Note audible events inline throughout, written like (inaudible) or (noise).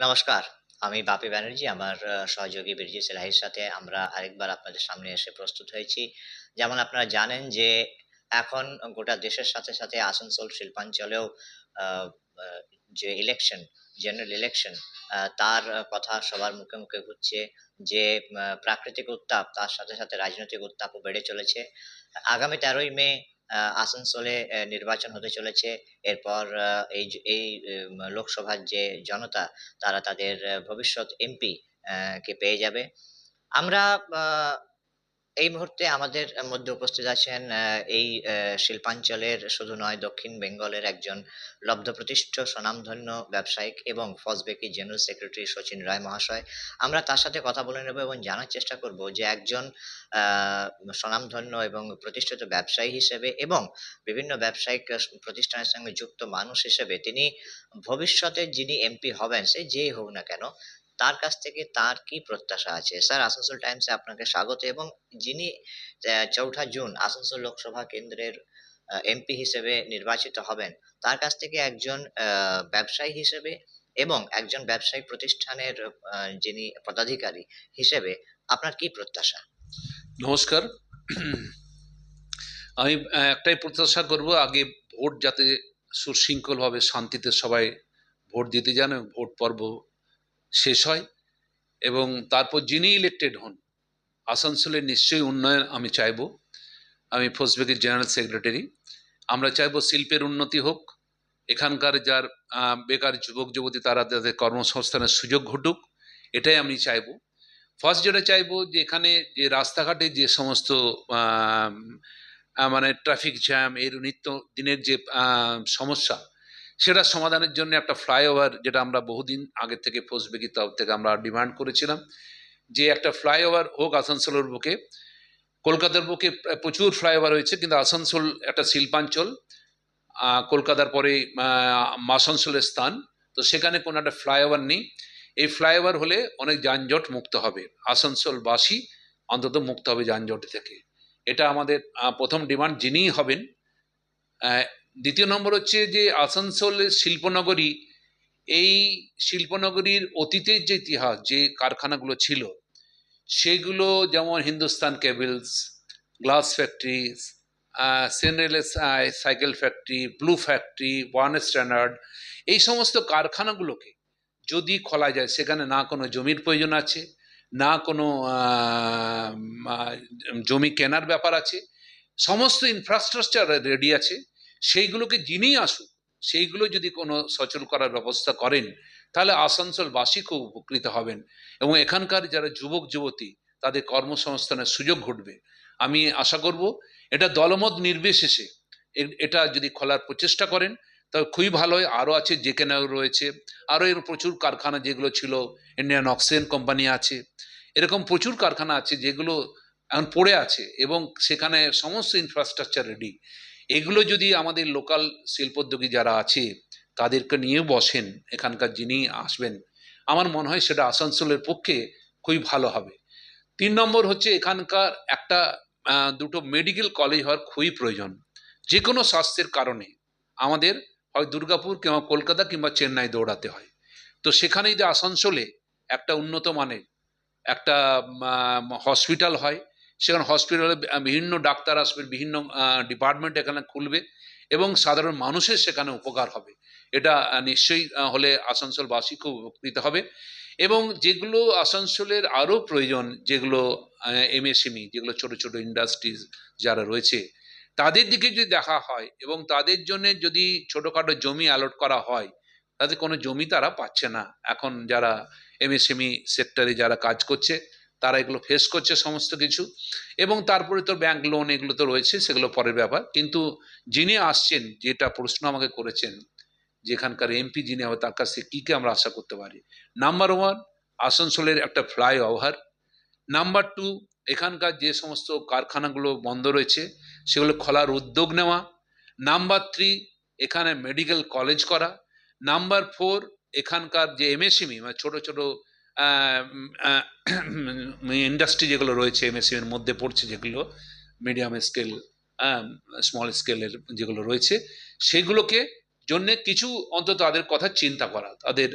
নমস্কার। আমি বাপি ব্যানার্জি। আমার সহযোগী বিরজিৎ এলাহির সাথে আমরা আরেকবার আপনাদের সামনে এসে প্রস্তুত হয়েছি। যেমন আপনারা জানেন যে এখন গোটা দেশের সাথে, সাথে আসানসোল শিল্পাঞ্চলেও যে ইলেকশন, জেনারেল ইলেকশন তার কথা সবার মুখে, মুখে ঘুরছে। যে প্রাকৃতিক উত্তাপ তার সাথে, সাথে রাজনৈতিক উত্তাপও বেড়ে চলেছে। আগামী তেরোই মে আসানসোলে নির্বাচন হতে চলেছে। এরপর এই এই লোকসভার যে জনতা, তারা তাদের ভবিষ্যৎ এমপি কে পেয়ে যাবে। আমরা এই মুহূর্তে আমাদের মধ্যে উপস্থিত আছেন এই শিল্পাঞ্চলের শুধু নয় দক্ষিণ বেঙ্গলের একজন লব্ধপ্রতিষ্ঠ স্বনামধন্য ব্যবসায়িক এবং ফসবেকি জেনারেল সেক্রেটারি শচীন রায় মহাশয়। আমরা তার সাথে কথা বলে নেব এবং জানার চেষ্টা করব যে একজন স্বনামধন্য এবং প্রতিষ্ঠিত ব্যবসায়ী হিসেবে এবং বিভিন্ন ব্যবসায়িক প্রতিষ্ঠানের সঙ্গে যুক্ত মানুষ হিসেবে তিনি ভবিষ্যতে যিনি এমপি হবেন সে যেই হোক না কেন, তার কাছ থেকে তার কি প্রত্যাশা আছে? স্যার আসানসোল টাইমসে আপনাকে স্বাগত এবং যিনি চৌঠা জুন আসানসোল লোকসভা কেন্দ্রের এমপি হিসেবে নির্বাচিত হবেন, তার কাছ থেকে একজন ব্যবসায়ী হিসেবে এবং একজন ব্যবসায়িক প্রতিষ্ঠানের যিনি পদাধিকারী হিসেবে আপনার কি প্রত্যাশা? নমস্কার। (clears throat) আমি একটাই প্রত্যাশা করব আগে ভোট যাতে সুশৃঙ্খলভাবে শান্তিতে সবাই ভোট দিতে যান ভোট পর্ব শেষ হয় এবং তারপর যিনি ইলেক্টেড হন, আসানসোলের নিশ্চয়ই উন্নয়ন আমি চাইব। আমি ফসবেকের জেনারেল সেক্রেটারি। আমরা চাইব শিল্পের উন্নতি হোক। এখানকার যার বেকার যুবক-যুবতী তারা তাদের কর্মসংস্থানের সুযোগ ঘটুক। এটাই আমি চাইব। ফার্স্ট যেটা চাইব যে এখানে যে রাস্তাঘাটে যে সমস্ত মানে ট্রাফিক জ্যাম এর নিত্য দিনের যে সমস্যা, সেটার সমাধানের জন্য একটা ফ্লাইওভার যেটা আমরা বহুদিন আগে থেকে ফসবেকির তরফ থেকে আমরা ডিমান্ড করেছিলাম। যে একটা ফ্লাইওভার হোক আসানসোলের বুকে। কলকাতার বুকে প্রচুর ফ্লাইওভার হয়েছে, কিন্তু আসানসোল একটা শিল্পাঞ্চল। কলকাতার পরে আসানসোলের স্থান। তো সেখানে কোনো একটা ফ্লাইওভার নেই। এই ফ্লাইওভার হলে অনেক যানজট মুক্ত হবে। আসানসোলবাসী অন্তত মুক্ত হবে যানজট থেকে। এটা আমাদের প্রথম ডিমান্ড যিনিই হবেন। দ্বিতীয় নম্বর হচ্ছে যে আসানসোলের শিল্পনগরী, এই শিল্পনগরীর অতীতের যে ইতিহাস, যে কারখানাগুলো ছিল, সেগুলো যেমন Hindustan cables, glass factories, uh cycle factory, blue factory, one standard এই সমস্ত কারখানাগুলোকে যদি খোলা যায় সেখানে না কোনো জমির প্রয়োজন আছে, না কোনো জমি কেনার ব্যাপার আছে। সমস্ত ইনফ্রাস্ট্রাকচার রেডি আছে। সেইগুলোকে যিনিই আসুক, সেইগুলো যদি কোনো সচল করার ব্যবস্থা করেন, তাহলে আসানসোলবাসী খুব উপকৃত হবেন এবং এখানকার যারা যুবক-যুবতী তাদের কর্মসংস্থানের সুযোগ ঘটবে। আমি আশা করব এটা দলমত নির্বিশেষে এটা যদি খোলার প্রচেষ্টা করেন তবে খুবই ভালো হয়। আরও আছে জেকেনআই রয়েছে। আরও এর প্রচুর কারখানা যেগুলো ছিল, ইন্ডিয়ান অক্সিজেন কোম্পানি আছে। এরকম প্রচুর কারখানা আছে যেগুলো এখন পড়ে আছে এবং সেখানে সমস্ত ইনফ্রাস্ট্রাকচার রেডি। এগুলো যদি আমাদের লোকাল শিল্পোদ্যোগী যারা আছে তাদেরকে নিয়ে বসেন, এখানকার যিনি আসবেন, আমার মনে হয় সেটা আসানসোলের পক্ষে খুবই ভালো হবে। তিন নম্বর হচ্ছে এখানকার একটা দুটো মেডিকেল কলেজ হওয়ার খুবই প্রয়োজন। যে কোনো স্বাস্থ্যের কারণে আমাদের হয় দুর্গাপুর কিংবা কলকাতা কিংবা চেন্নাই দৌড়াতে হয়। তো সেখানে যদি আসানসোলে একটা উন্নত মানের একটা হসপিটাল হয়, সেখানে হসপিটালে বিভিন্ন ডাক্তার আসবেন, বিভিন্ন ডিপার্টমেন্ট এখানে খুলবে এবং সাধারণ মানুষের সেখানে উপকার হবে। এটা নিশ্চয়ই হলে আসানসোলবাসী খুব উপকৃত হবে এবং যেগুলো আসানসোলের আরও প্রয়োজন যেগুলো এমএসএমই যেগুলো ছোট, ছোট ইন্ডাস্ট্রিজ যারা রয়েছে, তাদের দিকে যদি দেখা হয় এবং তাদের জন্যে যদি ছোটোখাটো জমি অ্যালট করা হয়, তাদের কোনো জমি তারা পাচ্ছে না। এখন যারা এমএসএমই সেক্টরে যারা কাজ করছে, তারা এগুলো ফেস করছে সমস্ত কিছু এবং তারপরে তো ব্যাংক লোন এগুলো তো রয়েছে সেগুলো পরের ব্যাপার। কিন্তু যিনি আসছেন যেটা প্রশ্ন আমাকে করেছেন, যে এখানকার এমপি যিনি হবে তার কাছে কী, কী আমরা আশা করতে পারি? নাম্বার ওয়ান আসানসোলের একটা ফ্লাই ওভার নাম্বার টু এখানকার যে সমস্ত কারখানাগুলো বন্ধ রয়েছে সেগুলো খোলার উদ্যোগ নেওয়া। নাম্বার থ্রি এখানে মেডিকেল কলেজ করা। নাম্বার ফোর এখানকার যে এমএসএমই মানে ছোট, ছোট ইন্ডাস্ট্রি (clears throat) যেগুলো রয়েছে এমএসএমইর মধ্যে পড়ছে যেগুলো, মিডিয়াম স্কেল, স্মল স্কেলের যেগুলো রয়েছে, সেগুলোকে জন্যে কিছু অন্তত তাদের কথা চিন্তা করা। তাদের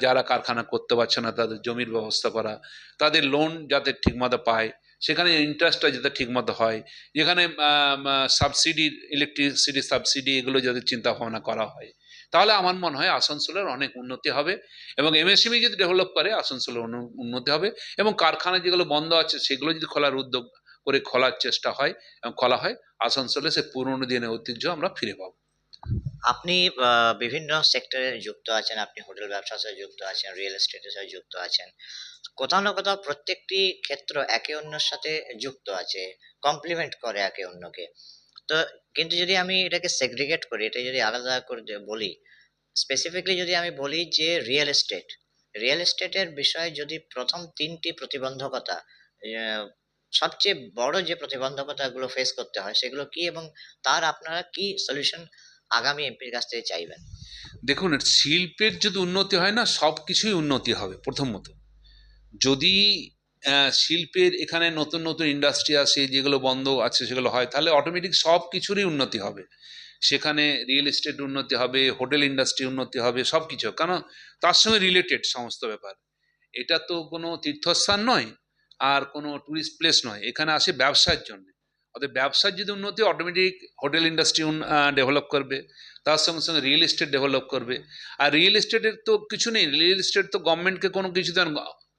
যারা কারখানা করতে পারছে না তাদের জমির ব্যবস্থা করা তাদের লোন যাতে ঠিকমতো পায় সেখানে ইন্টারেস্টটা যাতে ঠিকমতো হয় যেখানে সাবসিডি ইলেকট্রিসিটি সাবসিডি এগুলো যাতে চিন্তা ভাবনা করা হয় তাহলে আমার মনে হয় আসানসোলের অনেক উন্নতি হবে এবং এমএসএমই যদি ডেভেলপ করে, আসানসোলের উন্নতি হবে এবং কারখানা যেগুলো বন্ধ আছে, সেগুলো যদি খোলার উদ্যোগ করে খোলার চেষ্টা হয়, এবং খোলা হয়, আসানসোলে সে পুরনো দিনের ঐতিহ্য আমরা ফিরে পাবো। আপনি বিভিন্ন সেক্টরে যুক্ত আছেন, আপনি হোটেল ব্যবসার সাথে যুক্ত আছেন রিয়েল এস্টেটের সাথে যুক্ত আছেন। কোথাও না কোথাও প্রত্যেকটি ক্ষেত্র একে অন্যের সাথে যুক্ত আছে কমপ্লিমেন্ট করে একে অন্যকে। তো কিন্তু যদি আমি এটাকে সেগ্রিগেট করি এটা যদি আলাদা করে বলি স্পেসিফিকলি যদি আমি বলি যে রিয়েল এস্টেট রিয়েল এস্টেটের বিষয়ে যদি প্রথম তিনটি প্রতিবন্ধকতা সবচেয়ে বড় যে প্রতিবন্ধকতাগুলো ফেস করতে হয়, সেগুলো কি এবং তার আপনারা কি সলিউশন আগামী এমপির কাছ থেকে চাইবেন? দেখুন, শিল্পের যদি উন্নতি হয় না সব কিছুই উন্নতি হবে প্রথমত। যদি শিল্পের এখানে নতুন নতুন ইন্ডাস্ট্রি আসে, যেগুলো বন্ধ আছে, সেগুলো হয়, তাহলে অটোমেটিক সব কিছুরই উন্নতি হবে। সেখানে রিয়েল এস্টেট উন্নতি হবে হোটেল ইন্ডাস্ট্রি উন্নতি হবে, সব কিছু। কারণ তার সঙ্গে রিলেটেড সমস্ত ব্যাপার। এটা তো কোনো তীর্থস্থান নয়, আর কোনো ট্যুরিস্ট প্লেস নয়। এখানে আসে ব্যবসার জন্য। অর্থাৎ ব্যবসার যদি উন্নতি অটোমেটিক হোটেল ইন্ডাস্ট্রি ডেভেলপ করবে। তার সঙ্গে সঙ্গে রিয়েল এস্টেট ডেভেলপ করবে। আর রিয়েল এস্টেটের তো কিছু নেই। রিয়েল এস্টেট তো গভর্নমেন্টকে কোনো কিছু দেন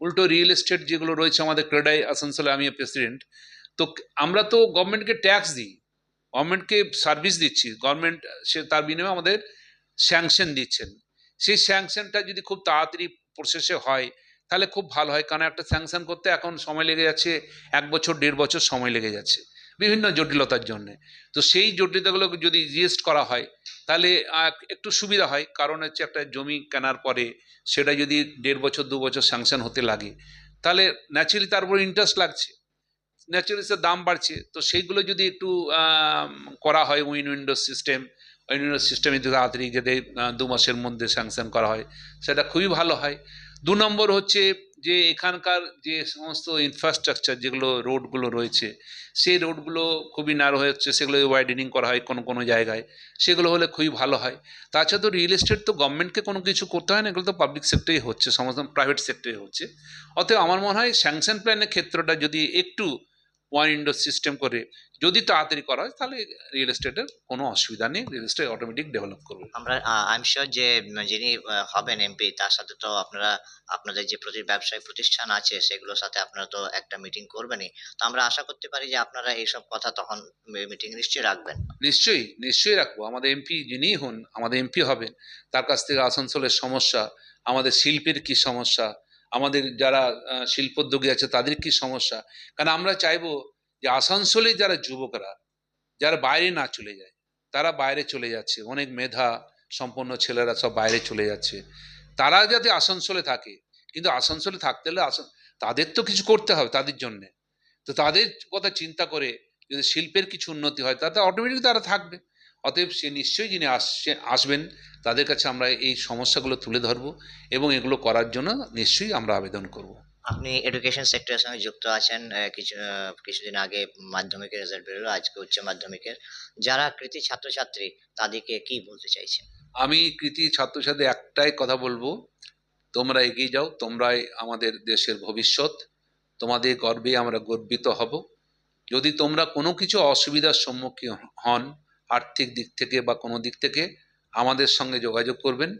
উল্টো রিয়েল এস্টেট যেগুলো রয়েছে আমাদের ক্রেডাই আসানসোলে আমি প্রেসিডেন্ট তো আমরা তো গভর্নমেন্টকে ট্যাক্স দিই গভর্নমেন্টকে সার্ভিস দিচ্ছি গভর্নমেন্ট সে তার বিনিময়ে আমাদের স্যাংশন দিচ্ছেন। সেই স্যাংশনটা যদি খুব তাড়াতাড়ি প্রসেসে হয়, তাহলে খুব ভালো হয় কারণ একটা স্যাংশন করতে এখন সময় লেগে যাচ্ছে, এক বছর, দেড় বছর সময় লেগে যাচ্ছে। বিভিন্ন জটিলতার জন্যে। তো সেই জটিলতাগুলোকে যদি জিএসট করা হয়, তাহলে একটু সুবিধা হয়। কারণ হচ্ছে একটা জমি কেনার পরে সেটা যদি দেড় বছর, দু বছর স্যাংশন হতে লাগে, তাহলে ন্যাচারালি তার উপর ইন্টারেস্ট লাগছে। ন্যাচারালি দাম বাড়ছে। তো সেইগুলো যদি একটু করা হয় win window system win window সিস্টেমে যদি তাড়াতাড়ি যাতে দু মাসের মধ্যে স্যাংশন করা হয়, সেটা খুবই ভালো হয়। দু নম্বর হচ্ছে যে এখানকার যে সমস্ত ইনফ্রাস্ট্রাকচার যেগুলো রোডগুলো রয়েছে, সেই রোডগুলো খুবই ন্যারো হচ্ছে সেগুলো ওয়াইডেনিং করা হয় কোনো কোনো জায়গায়। সেগুলো হলে খুবই ভালো হয়। তাছাড়া তো রিয়েল এস্টেট তো গভর্নমেন্টকে কোনো কিছু করতে হয় না, এগুলো তো পাবলিক সেক্টরেই হচ্ছে, সমস্ত প্রাইভেট সেক্টরে হচ্ছে। অতএব আমার মনে হয় স্যাংশন প্ল্যানের ক্ষেত্রটা যদি একটু ওয়ান উইন্ডো সিস্টেম করে যদি তাড়াতাড়ি করা হয় তাহলে রিয়েল এস্টেটের কোনো অসুবিধা নেই রিয়েল এস্টেট অটোমেটিক ডেভেলপ করবে। আমরা আই এম শিওর যে যিনি হবেন এমপি তার সাথে তো আপনারা আপনাদের যে প্রতি ব্যবসায়িক প্রতিষ্ঠান আছে সেগুলোর সাথে আপনারা তো একটা মিটিং করবেনই। তো আমরা আশা করতে পারি যে আপনারা এইসব কথা তখন মিটিং নিশ্চয়ই রাখবেন। নিশ্চয়ই নিশ্চয়ই রাখব। আমাদের এমপি যিনিই হন আমাদের এমপি হবেন তার কাছ থেকে আসানসোলের সমস্যা আমাদের শিল্পের কি সমস্যা আমাদের যারা শিল্পোদ্যোগী আছে তাদের কি সমস্যা? কারণ আমরা চাইব যে আসানসোলে যারা যুবকরা, যারা বাইরে না চলে যায়, তারা বাইরে চলে যাচ্ছে। অনেক মেধা সম্পন্ন ছেলেরা সব বাইরে চলে যাচ্ছে। তারা যাতে আসানসোলে থাকে, কিন্তু আসানসোলে থাকতে হলে আসান তাদের তো কিছু করতে হবে তাদের জন্যে। তো তাদের কথা চিন্তা করে যদি শিল্পের কিছু উন্নতি হয়, তাতে অটোমেটিক তারা থাকবে। অতএব সে নিশ্চয়ই যিনি আসছে আসবেন তাদের কাছে আমরা এই সমস্যাগুলো তুলে ধরবো এবং এগুলো করার জন্য নিশ্চয়ই আমরা আবেদন করব। আপনি এডুকেশন সেক্টরের সঙ্গে যুক্ত আছেন কিছু কিছুদিন আগে মাধ্যমিকের রেজাল্ট বেরোলো আজকে উচ্চ মাধ্যমিকের। যারা কৃতি ছাত্রছাত্রী তাদেরকে কি বলতে চাইছেন? আমি কৃতি ছাত্রছাত্রী একটাই কথা বলব তোমরা এগিয়ে যাও তোমরাই আমাদের দেশের ভবিষ্যৎ তোমাদের গর্বে আমরা গর্বিত হব। যদি তোমরা কোনো কিছু অসুবিধার সম্মুখীন হন আর্থিক দিক থেকে বা কোনো দিক থেকে আমাদের সঙ্গে যোগাযোগ করবেন।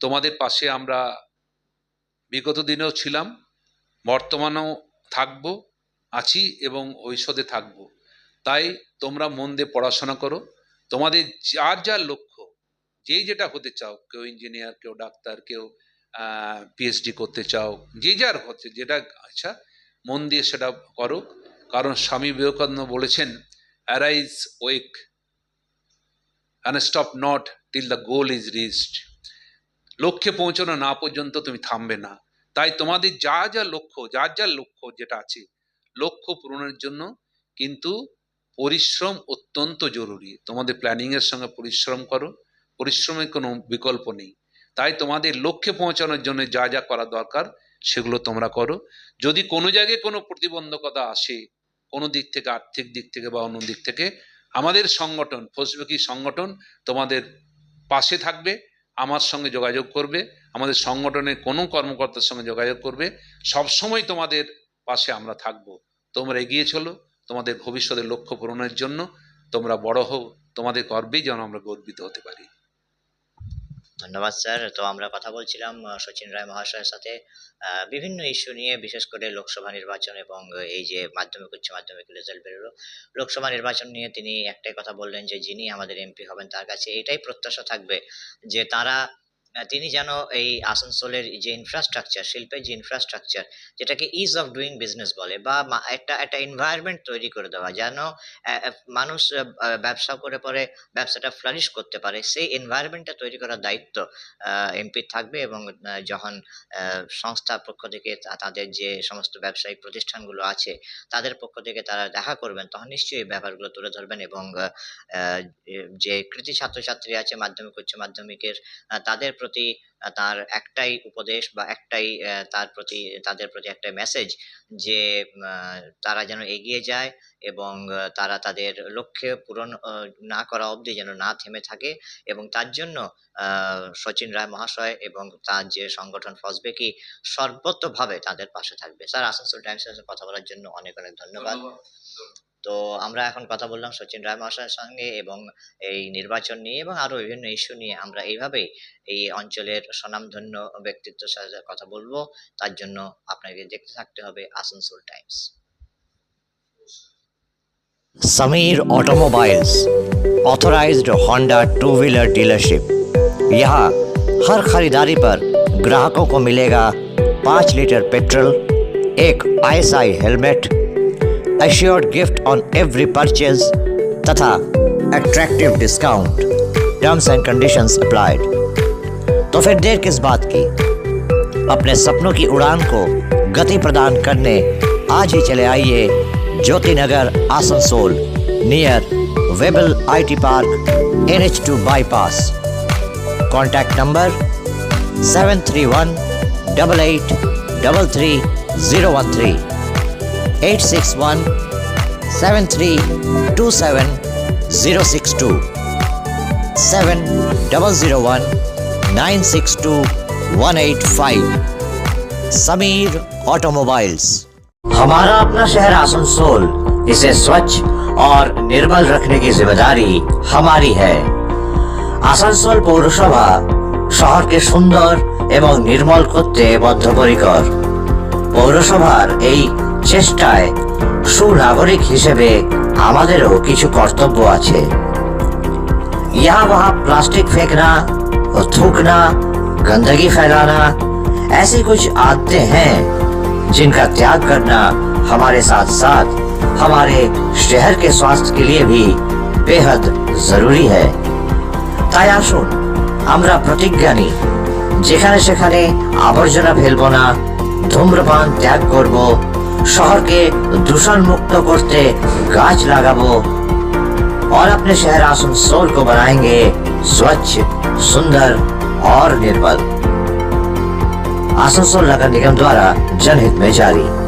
তোমাদের পাশে আমরা বিগত দিনেও ছিলাম, বর্তমানেও থাকব, আছি এবং ভবিষ্যতে থাকব। তাই তোমরা মন দিয়ে পড়াশোনা করো। তোমাদের যার যার লক্ষ্য যেই যেটা হতে চাও, কেউ ইঞ্জিনিয়ার, কেউ ডাক্তার, কেউ পিএইচডি করতে চাও, যে যার হচ্ছে, যেটা আচ্ছা মন দিয়ে সেটা করো কারণ স্বামী বিবেকানন্দ বলেছেন arise wake and stop not till the goal is reached লক্ষ্যে পৌঁছানো না পর্যন্ত তুমি থামবে না। তাই তোমাদের যা যা লক্ষ্য যার যার লক্ষ্য যেটা আছে, লক্ষ্য পূরণের জন্য কিন্তু পরিশ্রম অত্যন্ত জরুরি। তোমাদের প্ল্যানিংয়ের সঙ্গে পরিশ্রম করো, পরিশ্রমের কোনো বিকল্প নেই। তাই তোমাদের লক্ষ্যে পৌঁছানোর জন্য যা যা করা দরকার, সেগুলো তোমরা করো। যদি কোনো জায়গায় কোনো প্রতিবন্ধকতা আসে, কোনো দিক থেকে আর্থিক দিক থেকে বা অন্য দিক থেকে আমাদের সংগঠন, ফসবুকি সংগঠন তোমাদের পাশে থাকবে, আমার সঙ্গে যোগাযোগ করবে, আমাদের সংগঠনের কোনো কর্মকর্তার সঙ্গে যোগাযোগ করবে, সবসময় তোমাদের পাশে আমরা থাকব। তোমরা এগিয়ে চলো, তোমাদের ভবিষ্যতের লক্ষ্য পূরণের জন্য তোমরা বড় হও, তোমাদের গর্বেই যেন আমরা গর্বিত হতে পারি। ধন্যবাদ, স্যার। তো আমরা কথা বলছিলাম সচিন রায় মহাশয়ের সাথে। বিভিন্ন ইস্যু নিয়ে, বিশেষ করে লোকসভা নির্বাচন এবং এই যে মাধ্যমিক, উচ্চ মাধ্যমিক রেজাল্ট বেরোলো, লোকসভা নির্বাচন নিয়ে তিনি একটাই কথা বললেন যে, যিনি আমাদের এমপি হবেন তার কাছে এটাই প্রত্যাশা থাকবে যে, তারা তিনি যেন এই আসানসোলের যে ইনফ্রাস্ট্রাকচার শিল্পের যে ইনফ্রাস্ট্রাকচার যেটাকে ইজ অফ ডুইং বিজনেস বলে বা একটা একটা এনভায়রনমেন্ট তৈরি করে দেওয়া যেন মানুষ ব্যবসা করে পরে ব্যবসাটা ফ্লারিশ করতে পারে সেই এনভায়রনমেন্টটা তৈরি করার দায়িত্ব এমপি থাকবে এবং যখন আহ, সংস্থার পক্ষ থেকে তাদের যে সমস্ত ব্যবসায়িক প্রতিষ্ঠানগুলো আছে তাদের পক্ষ থেকে তারা দেখা করবেন তখন নিশ্চয়ই ব্যাপারগুলো তুলে ধরবেন এবং যে কৃতি ছাত্রছাত্রী আছে মাধ্যমিক উচ্চ মাধ্যমিকের তাদের প্রতি তার একটাই উপদেশ বা একটাই তার প্রতি, তাদের প্রতি একটা মেসেজ যে তারা যেন এগিয়ে যায় এবং তারা তাদের লক্ষ্যে পূরণ না করা অবধি যেন না থেমে থাকে এবং তার জন্য সচিন রায় মহাশয় এবং তার যে সংগঠন ফসবেকি সর্বতভাবে তাদের পাশে থাকবে। স্যার, আসানসোল টাইমসের কথা বলার জন্য অনেক অনেক ধন্যবাদ। তো আমরা এখন কথা বললাম সচিন রায় মহাশয়ের সঙ্গে এবং এই নির্বাচন নিয়ে এবং আরো বিভিন্ন ইস্যু নিয়ে আমরা এইভাবেই এই অঞ্চলের স্বনামধন্য ব্যক্তিত্বের সাথে কথা বলবো তার জন্য আপনাকে দেখতে থাকতে হবে Asansol Times Sameer automobiles authorised Honda two wheeler dealership यहाँ हर खरीदारी पर ग्राहकों को मिलेगा पाँच लीटर पेट्रोल एक ISI helmet assured gift on every purchase तथा attractive discount terms and conditions applied तो फिर देर किस बात की? अपने सपनों की उड़ान को गति प्रदान करने आज ही चले आइए Jyoti Nagar Asansol near Webel IT park N H two bypass contact number seven three one double eight double three zero one three eight six one seven three two seven zero six two seven double zero one nine six two one eight five Sameer automobiles हमारा अपना शहर आसनसोल इसे स्वच्छ और निर्मल रखने की जिम्मेदारी हमारी है আসানসোল পৌরসভা শহরকে সুন্দর এবং নির্মল করতে বদ্ধপরিকর পৌরসভার এই চেষ্টায় সুনাগরিক হিসেবে আমাদেরও কিছু কর্তব্য আছে यहाँ वहाँ प्लास्टिक फेंकना और थूकना गंदगी फैलाना ऐसी कुछ आदतें हैं जिनका त्याग करना हमारे साथ साथ हमारे शहर के स्वास्थ्य के लिए भी बेहद जरूरी है তাই আসুন আমরা প্রতিজ্ঞা নিই যেখানে সেখানে আবর্জনা ফেলবো না ধূম্রপান ত্যাগ করব শহরকে দূষণ মুক্ত করতে গাছ লাগাবো और अपने शहर आसनसोल को बनाएंगे स्वच्छ सुंदर और निर्मल आसनसोल नगर निगम द्वारा जनहित में जारी